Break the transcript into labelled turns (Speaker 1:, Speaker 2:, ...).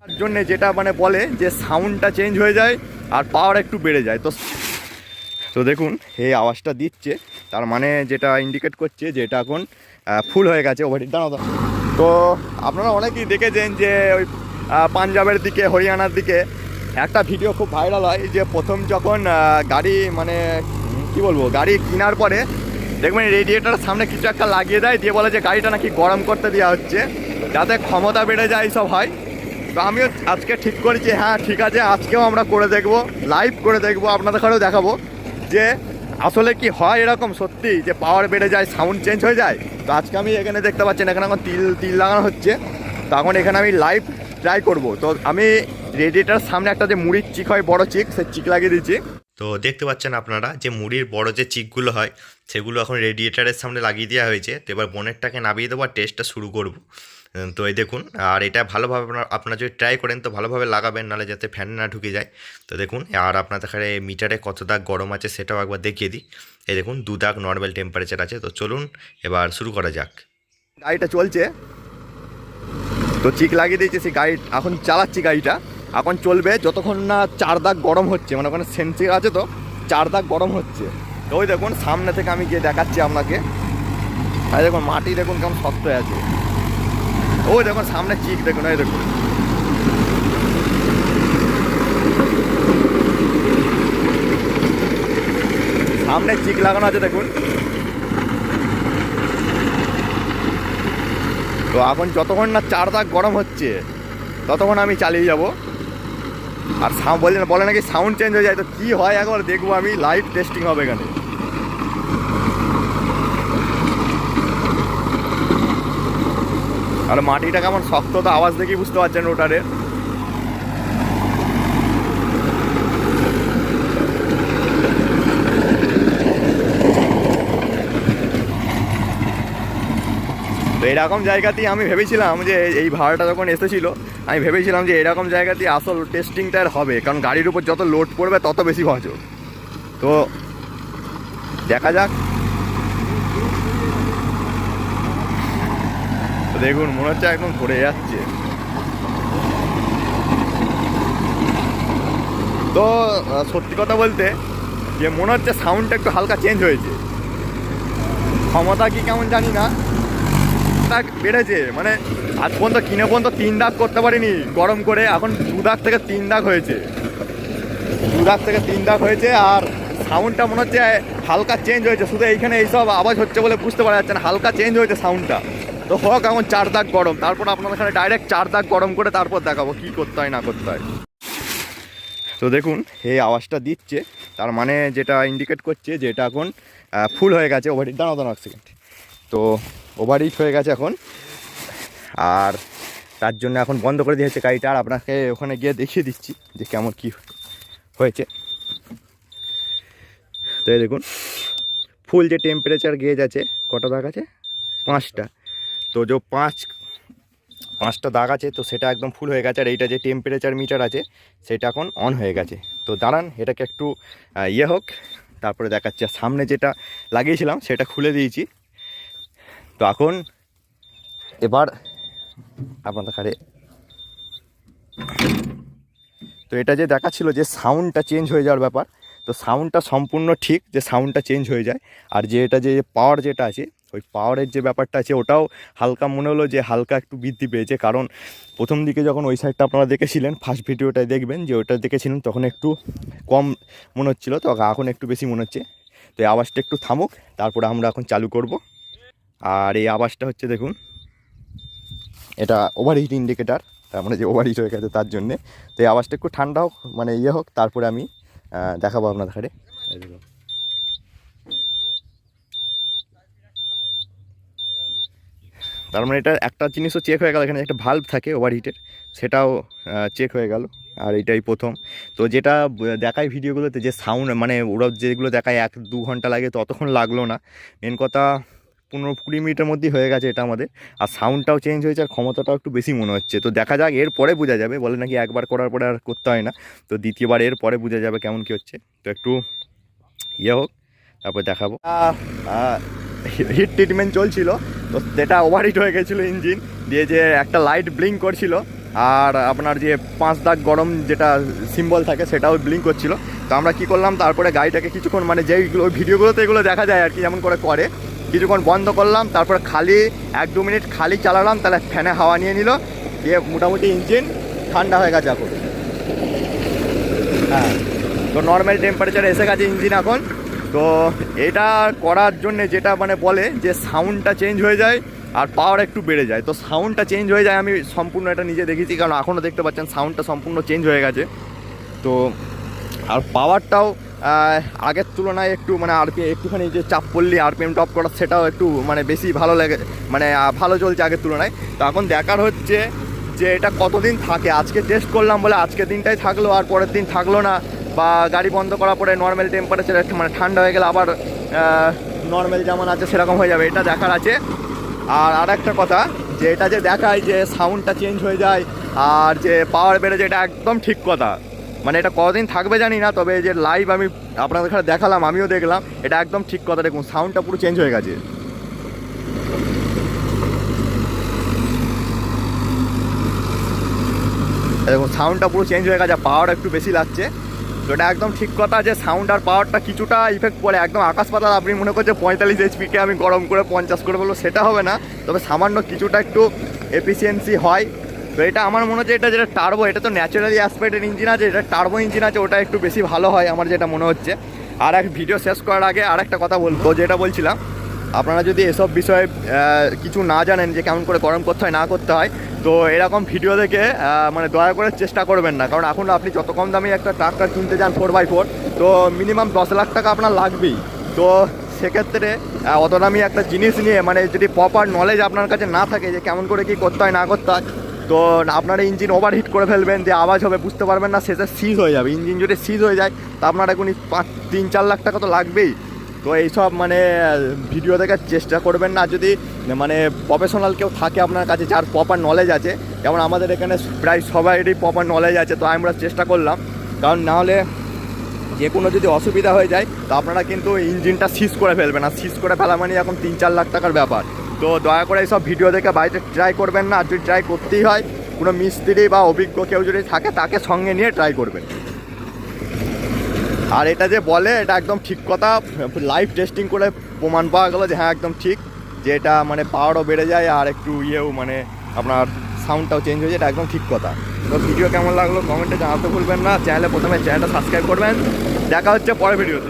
Speaker 1: তার জন্য যেটা মানে বলে যে সাউন্ডটা চেঞ্জ হয়ে যায় আর পাওয়ার একটু বেড়ে যায়। তো তো দেখুন এই আওয়াজটা দিচ্ছে। তার মানে যেটা ইন্ডিকেট করছে যে এটা এখন ফুল হয়ে গেছে ওভারহিট দাঁড়াও দাঁড়াও। তো আপনারা অনেকেই দেখেছেন যে ওই পাঞ্জাবের দিকে, হরিয়ানার দিকে একটা ভিডিও খুব ভাইরাল হয় যে প্রথম যখন গাড়ি মানে কি বলব, গাড়ি কেনার পরে দেখবেন রেডিয়েটারের সামনে কিছু একটা লাগিয়ে দেয়, দিয়ে বলে যে গাড়িটা নাকি গরম করতে দেওয়া হচ্ছে, যাতে ক্ষমতা বেড়ে যায় এইসব হয়। তো আমিও আজকে ঠিক করেছি হ্যাঁ ঠিক আছে, আজকেও আমরা করে দেখব লাইভ করে দেখব, আপনাদের ঘরেও দেখাবো যে আসলে কি হয় এরকম সত্যি, যে পাওয়ার বেড়ে যায় সাউন্ড চেঞ্জ হয়ে যায়। তো আজকে আমি এখানে দেখতে পাচ্ছেন, এখানে এখন তিল তিল লাগানো হচ্ছে। তখন এখানে আমি লাইভ ট্রাই করব। তো আমি রেডিয়েটার সামনে একটা যে মুড়ির চিক হয়, বড় চিক সে চিক লাগিয়ে দিচ্ছি।
Speaker 2: তো দেখতে পাচ্ছেন আপনারা যে মুড়ির বড় যে চিকগুলো হয়, সেগুলো এখন রেডিয়েটারের সামনে লাগিয়ে দেওয়া হয়েছে। তো এবার বোনেরটাকে নামিয়ে দেবো আর টেস্টটা শুরু করব। তো এই দেখুন, আর এটা ভালোভাবে আপনারা যদি ট্রাই করেন তো ভালোভাবে লাগাবেন, নাহলে যাতে ফ্যান না ঢুকে যায়। তো দেখুন, আর আপনাদের এখানে মিটারে কত দাগ গরম আছে সেটাও একবার দেখিয়ে দিই। এই দেখুন, দু দাগ নর্মাল টেম্পারেচার আছে। তো চলুন, এবার শুরু করা যাক।
Speaker 1: গাড়িটা চলছে। তো চিক লাগিয়ে দিয়েছি সেই গাড়ি, এখন চালাচ্ছি গাড়িটা। এখন চলবে যতক্ষণ না চার দাগ গরম হচ্ছে মানে ওখানে সেন্সিং আছে তো, চার দাগ গরম হচ্ছে। তো ওই দেখুন, সামনে থেকে আমি গিয়ে দেখাচ্ছি আপনাকে। আর দেখুন, মাটি দেখুন কেমন শক্ত আছে। ওই দেখুন, সামনে চিক দেখুন ওই দেখুন। সামনে চিক লাগানো আছে, দেখুন। তো এখন যতক্ষণ না চার দাগ গরম হচ্ছে, ততক্ষণ আমি চালিয়ে যাব। আর সাউন্ড বলে বলে নাকি সাউন্ড চেঞ্জ হয়ে যায়, তো কী হয় একবার দেখব আমি লাইভ টেস্টিং হবে এখানে। আর মাটিটা কেমন শক্ত, তো আওয়াজ দেখি বুঝতে পারছেন রোটারের তো এরকম জায়গাতেই আমি ভেবেছিলাম যে এই ভাড়াটা যখন এসেছিল, আমি ভেবেছিলাম যে এরকম জায়গাতেই আসল টেস্টিংটা আর হবে, কারণ গাড়ির উপর যত লোড পড়বে, তত বেশি বাঁচো। তো দেখা যাক। দেখুন, মনে হচ্ছে একদম ধরে যাচ্ছে। তো সত্যি কথা বলতে, যে মনে হচ্ছে সাউন্ডটা একটু হালকা চেঞ্জ হয়েছে। ক্ষমতা কি কেমন জানি না। দাগ বেড়েছে। মানে আজ পর্যন্ত কিনে পর্যন্ত তিন দাগ করতে পারিনি। গরম করে এখন দু দাগ থেকে তিন দাগ হয়েছে। দু দাগ থেকে তিন দাগ হয়েছে আর সাউন্ডটা মনে হচ্ছে হালকা চেঞ্জ হয়েছে। শুধু এইখানে এইসব আওয়াজ হচ্ছে বলে বুঝতে পারা যাচ্ছে না। হালকা চেঞ্জ হয়েছে সাউন্ডটা তো হোক, এখন চার দাগ গরম। তারপর আপনাদের এখানে ডাইরেক্ট চার দাগ গরম করে তারপর দেখাবো কী করতে হয়, না করতে হয়। তো দেখুন, এই আওয়াজটা দিচ্ছে। তার মানে যেটা ইন্ডিকেট করছে, যেটা এখন ফুল হয়ে গেছে ওভারহিট দাঁড়াও এক সেকেন্ড তো ওভারহিট হয়ে গেছে এখন। আর তার জন্য এখন বন্ধ করে দিয়েছে গাড়িটা। আর আপনাকে ওখানে গিয়ে দেখিয়ে দিচ্ছি যে কেমন কি হয়েছে। তো এই দেখুন ফুল যে টেম্পারেচার গেজ আছে, কটা দাগ আছে? পাঁচটা। তো যে পাঁচ, পাঁচটা দাগ আছে, তো সেটা একদম ফুল হয়ে গেছে। আর এইটা যে টেম্পারেচার মিটার আছে, সেটা এখন অন হয়ে গেছে। তো দাঁড়ান, এটাকে একটু ইয়ে হোক, তারপরে দেখাচ্ছি। আর সামনে যেটা লাগিয়েছিলাম, সেটা খুলে দিয়েছি। তো এখন এবার আপনাদের কাছে তো এটা যে দেখাচ্ছিল যে সাউন্ডটা চেঞ্জ হয়ে যাওয়ার ব্যাপার, তো সাউন্ডটা সম্পূর্ণ ঠিক যে সাউন্ডটা চেঞ্জ হয়ে যায়। আর যে এটা যে পাওয়ার যেটা আছে, ওই পাওয়ারের যে ব্যাপারটা আছে, ওটাও হালকা মনে হলো যে হালকা একটু বৃদ্ধি পেয়েছে। কারণ প্রথম দিকে যখন ওই সাইডটা আপনারা দেখেছিলেন ফার্স্ট ভিডিওটায় দেখবেন যে ওটা দেখেছিলেন, তখন একটু কম মনে হচ্ছিল, তো এখন একটু বেশি মনে হচ্ছে। তো এই আওয়াজটা একটু থামুক, তারপরে আমরা এখন চালু করব। আর এই আওয়াজটা হচ্ছে দেখুন এটা ওভারহিট ইন্ডিকেটার তার মানে যে ওভারহিট হয়ে গেছে তার জন্যে। তো এই আওয়াজটা একটু ঠান্ডা হোক মানে ইয়ে হোক তারপরে আমি দেখাবো আপনাদের ঘরে তার মানে এটা একটা জিনিসও চেক হয়ে গেল এখানে একটা ভাল্ব থাকে ওভারহিটের সেটাও চেক হয়ে গেল আর এটাই প্রথম। তো যেটা দেখায় ভিডিওগুলোতে যে সাউন্ড মানে ওরা যেগুলো দেখায় এক দু ঘণ্টা লাগে ততক্ষণ লাগল না। মেন কথা পনেরো কুড়ি মিনিটের মধ্যেই হয়ে গেছে এটা আমাদের। আর সাউন্ডটাও চেঞ্জ হয়েছে, আর ক্ষমতাটাও একটু বেশি মনে হচ্ছে। তো দেখা যাক, এর পরে বোঝা যাবে। বলে নাকি একবার করার পরে আর করতে হয় না। তো দ্বিতীয়বার এর পরে বোঝা যাবে কেমন কী হচ্ছে। তো একটু ইয়ে হোক, তারপর দেখাবো। হিট ট্রিটমেন্ট চলছিল। তো সেটা ওভারহিট হয়ে গেছিল ইঞ্জিন দিয়ে যে একটা লাইট ব্লিঙ্ক করছিল। আর আপনার যে পাঁচ দাগ গরম যেটা সিম্বল থাকে, সেটাও ব্লিঙ্ক করছিল। তো আমরা কি করলাম, তারপরে গাড়িটাকে কিছুক্ষণ মানে যেইগুলো ভিডিওগুলোতে এগুলো দেখা যায় আর কি, যেমন করে করে। কিছুক্ষণ বন্ধ করলাম, তারপরে খালি এক দু মিনিট খালি চালালাম, তাহলে ফ্যানে হাওয়া নিয়ে নিল, দিয়ে মোটামুটি ইঞ্জিন ঠান্ডা হয়ে গেছে এখন। হ্যাঁ তো নর্মাল টেম্পারেচারে এসে গেছে ইঞ্জিন এখন। তো এটা করার জন্য যেটা মানে বলে যে সাউন্ডটা চেঞ্জ হয়ে যায় আর পাওয়ার একটু বেড়ে যায়। তো সাউন্ডটা চেঞ্জ হয়ে যায়, আমি সম্পূর্ণ এটা নিজে দেখেছি, কারণ এখনও দেখতে পাচ্ছেন সাউন্ডটা সম্পূর্ণ চেঞ্জ হয়ে গেছে। তো আর পাওয়ারটাও আগের তুলনায় একটু মানে আরপি একটুখানি যে চাপ পড়লি আরপিএম টপ করা সেটাও একটু মানে বেশি ভালো লাগে মানে ভালো চলছে আগের তুলনায়। তো এখন দেখার হচ্ছে যে এটা কতদিন থাকে। আজকে টেস্ট করলাম বলে আজকে দিনটাই থাকল, আর পরের দিন থাকল না, বা গাড়ি বন্ধ করার পরে নর্মাল টেম্পারেচার একটু মানে ঠান্ডা হয়ে গেলে আবার নর্মাল যেমন আছে সেরকম হয়ে যাবে, এটা দেখার আছে। আর আর একটা কথা, যে এটা যে দেখায় যে সাউন্ডটা চেঞ্জ হয়ে যায়, আর যে পাওয়ার বেড়ে যায় এটা একদম ঠিক কথা। মানে এটা কদিন থাকবে জানি না, তবে যে লাইভ আমি আপনাদের এখানে দেখালাম, আমিও দেখলাম, এটা একদম ঠিক কথা, দেখুন সাউন্ডটা পুরো চেঞ্জ হয়ে গেছে। দেখুন সাউন্ডটা পুরো চেঞ্জ হয়ে গেছে পাওয়ার একটু বেশি লাগছে। তো এটা একদম ঠিক কথা যে সাউন্ড আর পাওয়ারটা কিছুটা ইফেক্ট পড়ে, একদম আকাশ পাতাল, আপনি মনে করছে পঁয়তাল্লিশ এইচপিকে আমি গরম করে পঞ্চাশ করে বলব, সেটা হবে না। তবে সামান্য কিছুটা একটু এফিসিয়েন্সি হয়। তো এটা আমার মনে হচ্ছে এটা যেটা টার্বো এটা তো ন্যাচারালি অ্যাসপেক্টের ইঞ্জিন আছে, এটা টার্বো ইঞ্জিন আছে, ওটা একটু বেশি ভালো হয় আমার যেটা মনে হচ্ছে। আর এক ভিডিও শেষ করার আগে আর একটা কথা বলব, যেটা বলছিলাম, আপনারা যদি এসব বিষয়ে কিছু না জানেন যে কেমন করে গরম করতে হয়, না করতে হয়, তো এরকম ভিডিও দেখে মানে দয়া করে চেষ্টা করবেন না, কারণ এখন আপনি যত কম দামি একটা ট্রাক্টর কিনতে যান ফোর বাই ফোর তো মিনিমাম দশ লাখ টাকা আপনার লাগবেই। তো সেক্ষেত্রে অত দামি একটা জিনিস নিয়ে মানে যদি প্রপার নলেজ আপনার কাছে না থাকে যে কেমন করে কি করতে হয়, না করতে হয় তো আপনারা ইঞ্জিন ওভারহিট করে ফেলবেন, যে আওয়াজ হবে, বুঝতে পারবেন না, শেষে সিজ হয়ে যাবে। ইঞ্জিন যদি সিজ হয়ে যায়, তো আপনার এখনই পাঁচ, তিন, চার লাখ টাকা তো লাগবেই। তো এইসব মানে ভিডিও দেখার চেষ্টা করবেন না। যদি মানে প্রফেশনাল কেউ থাকে আপনার কাছে, যার প্রপার নলেজ আছে, যেমন আমাদের এখানে প্রায় সবাইরই প্রপার নলেজ আছে, তো আমরা চেষ্টা করলাম। কারণ নাহলে যে কোনো যদি অসুবিধা হয়ে যায়, তো আপনারা কিন্তু ইঞ্জিনটা সিজ করে ফেলবেন। আর সিজ করে ফেলা মানে এখন তিন, চার লাখ টাকার ব্যাপার। তো দয়া করে এইসব ভিডিও দেখে বাড়িতে ট্রাই করবেন না। আর যদি ট্রাই করতেই হয়, কোনো মিস্ত্রি বা অভিজ্ঞ কেউ যদি থাকে, তাকে সঙ্গে নিয়ে ট্রাই করবেন। আর এটা যে বলে, এটা একদম ঠিক কথা। লাইভ টেস্টিং করে প্রমাণ পাওয়া গেলো যে হ্যাঁ একদম ঠিক। যে এটা মানে পাওয়ারও বেড়ে যায় আর একটু ইয়েও মানে আপনার সাউন্ডটাও চেঞ্জ হয়ে যায়, এটা একদম ঠিক কথা। তো ভিডিও কেমন লাগল? কমেন্টে জানাতে ভুলবেন না। চ্যানেলে প্রথমে চ্যানেলটা সাবস্ক্রাইব করবেন। দেখা হচ্ছে পরের ভিডিওতে